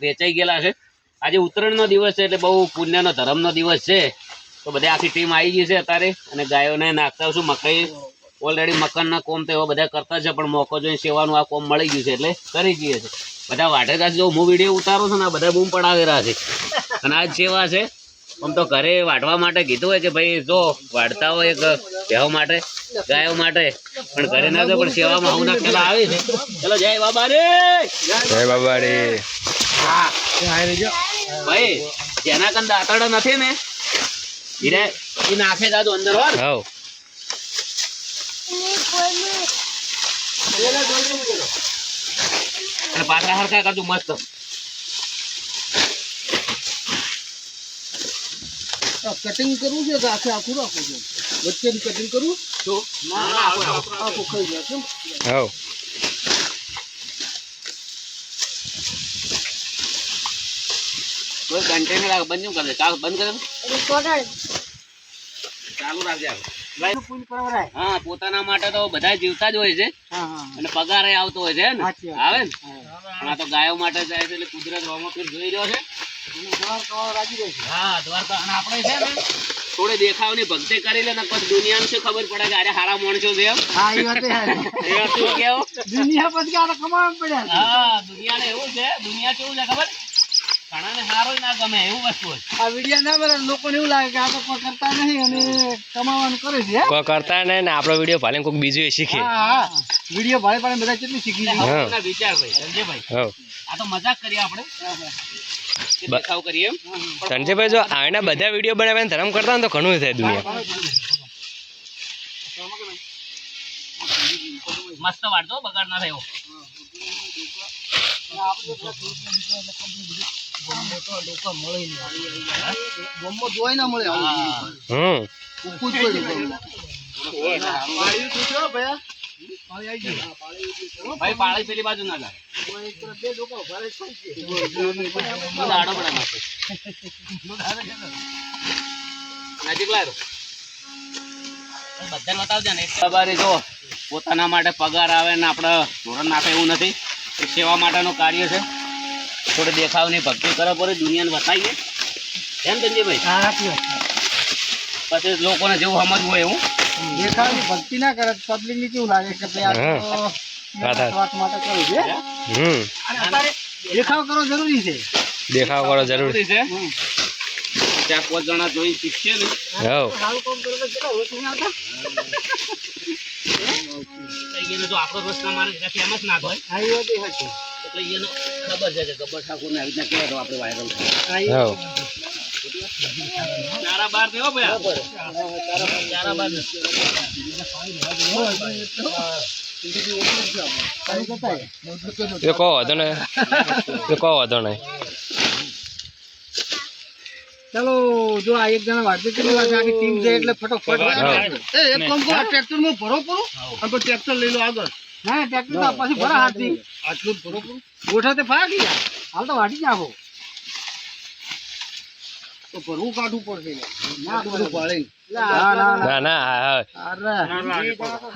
વેચાઈ ગયેલા છે. આજે ઉત્તરાયણનો દિવસ છે એટલે બહુ પુણ્યનો ધર્મનો દિવસ છે. તો બધી આખી ટીમ આવી ગઈ છે અત્યારે અને ગાયોને નાખતા છું મકાઈ. ઓલરેડી મકાનના કોમ તો એવા બધા કરતા છે, પણ મોકો જોઈને સેવાનું આ કોમ મળી ગયું છે એટલે કરી જઈએ છે બધા વાટેતા જો હું વીડિયો ઉતારું છું ને બધા બૂમ પડાવી રહ્યા છે. અને આજ સેવા છે. આમ તો ઘરે વાઢવા માટે કીધું હોય કે ભાઈ, જો વાઢતા હોય એક ભેહો માટે, ગાયો માટે. પણ ઘરે ના પણ સેવામાં આવું ના પેલા આવે છે. ચલો, જય બાબા રે જય બાબા રે ભાઈ જેના કન દાંતડા નથી ને હીરે એ નાખે દાદુ અંદર વાર હવ પાછા હરખા કરજો મસ્ત. કટિંગ કરવું છે કે આખે આખું રાખવું છે? વચ્ચે કટિંગ કરવું તો આખું ખાઈ જાય હવ કોઈ કન્ટેનર રાખ બંધ કરી કરે? ચાલ બંધ કરે ચાલુ રાખજે હાલ. ભાઈ પૂન કરવરાય હા પોતાના માટે તો બધા જીવતા જ હોય છે. અને પગાર આવતો હોય છે ને? આવે ને? પણ આ તો ગાયો માટે જાય છે એટલે કુદરત રોમપીર જોઈ રહ્યો છે. હા દ્વારકા અને આપણે છે ને થોડી ભક્તિ કરી લે ને પછી દુનિયાને શું ખબર પડે કે અરે હારા માણસો છે એમ. હા એ વાત એ શું કેવું? દુનિયા પછી આને કમાવા પડ્યા હા દુનિયાને એવું છે દુનિયા કેવું છે ખબર? ઘણાને ના ગમે એવું વસ્તુ આ વિડિયો ના બને લોકોને એવું લાગે કે આ તો કોઈ કરતા નહીં અને કમાવાનું કરે છે કોઈ કરતા નહીં ને આપણો વીડિયો ભાલે કોઈક બીજું એ શીખે. હા વીડિયો વિડિયો ભાડે ભાડે બધા કેટલી શીખી છે વિચાર ભાઈ સંજયભાઈ આ તો મજાક કરીએ આપણે. દેખાવ કરીએ સંજયભાઈ જો આના બધા વીડિયો બનાવીને ધરમ કરતા હોય ને તો ઘણું થાય દુનિયા. મસ્ત વાળતો બગાડ ના થયો ગમો જોઈ ના મળે હમ. ઉકું જ પડ્યું ભાઈ પાળી પેલી બાજુ ના નજીક બધાને બતાવજે ને. જો પોતાના માટે પગાર આવે ને આપણે ધોરણ નાખે એવું નથી. એ સેવા માટેનું કાર્ય છે. થોડી નહીં ભક્તિ કરો પડે દુનિયાને બતાવીએ એમ હા સાચી પછી લોકોને જેવું સમજવું હોય એવું. દેખાવની ભક્તિ ના કરે પબ્લિક ને કેવું લાગે કે ભાઈ આ માટે કરું છે દેખાવ કરવો જરૂરી છે. દેખાવ કરો જરૂરી. છે? ચાર પાંચ જણા જોઈ શીખશે ને. સારું કામ કરો તો કેટલા ઓછું આવતા તો એને જો આપણો રસ્તા મારે ફેમસ ના હોય. હા એ વાત એ સાચી. એટલે એનો ખબર છે કે ગબ્બર ઠાકોરને આવી રીતના આપણે વાયરલ થાય. ચારા બાર ભાઈ ચારા બાર ચાલો જો આ એક જણા વાત કરી આખી ટીમ છે એટલે ફટોફટ. એ એક આ ટ્રેક્ટરમાં ભરો પૂરું અને ટ્રેક્ટર લઈ લો આગળ. ના ટ્રેક્ટર તો પછી ભરા હાથથી. આટલું ભરો ગોઠા તે ફાટ ગયા. હાલ તો વાટી જ તો ભરવું કાઢવું પડશે ના. બધું પાડે ના. ના ના ના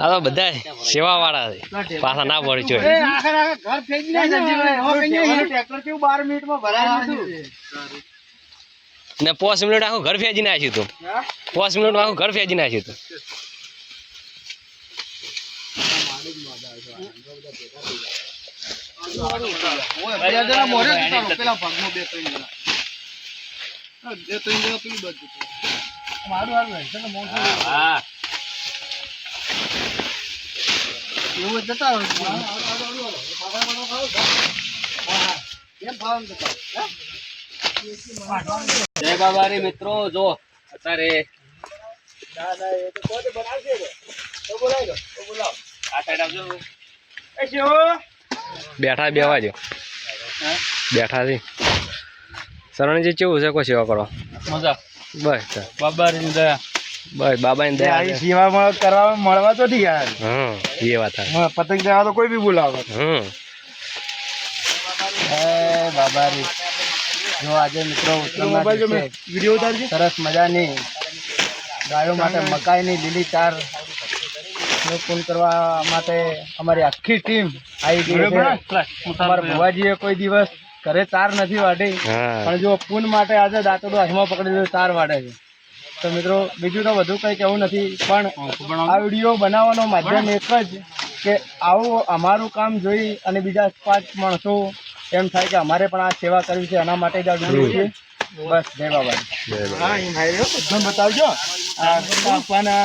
હા, બધા સેવા વાળા છે. પાછા ના પડી એ જોઈએ આખર આખર ઘર ફેંકી નાખે જીવન. હવે કઈ નહીં. ટ્રેક્ટર કેવું 12 મિનિટમાં ભરાય ને પોસ મિનિટ આખું ઘર ફેંચી નાખ્યું તું પોસ મિનિટ આખું ઘર ફેંચી નાખ્યું તું એવું જતા? જય બાબારી મિત્રો જો અત્યારે ના, એ તો કોને બનાવશે ને? તો બોલાવી દો, તો બોલાવો. આ સાઈડ આવજો એ શિવો. બેઠા બેવા જો બેઠા છે. સરણજી કેવું છે? કોઈ સેવા કરો? મજા. બસ બાબાની દયા. બસ બાબાની દયા છે. સેવામાં કરવા મળવા તો નહીં યાર હમ એ વાત પતંગ જવા તો કોઈ બી બોલાવે. હમ. હે બાબારી. જો આજે મિત્રો વીડિયો ઉતારજે. સરસ મજાની ગાયો માટે મકાઈની લીલી ચાર પૂન કરવા માટે અમારી આખી ટીમ આવી ગઈ છે. અમારા ભુવાજીએ કોઈ દિવસ ઘરે તાર નથી વાટી પણ જો પૂન માટે આજે દાંતડો હાથમાં પકડી લીધો તાર વાટે છે. તો મિત્રો બીજું તો વધુ કંઈ કહેવું નથી પણ આ વીડિયો બનાવવાનો માધ્યમ એક જ કે આવું અમારું કામ જોઈ અને બીજા પાંચ માણસો એમ થાય કે અમારે પણ આ સેવા કરવી છે એના માટે જ આ વીડિયો છે. બસ જય બાબા હા એમ ભાઈ બધું બતાવજો. આ આપવાના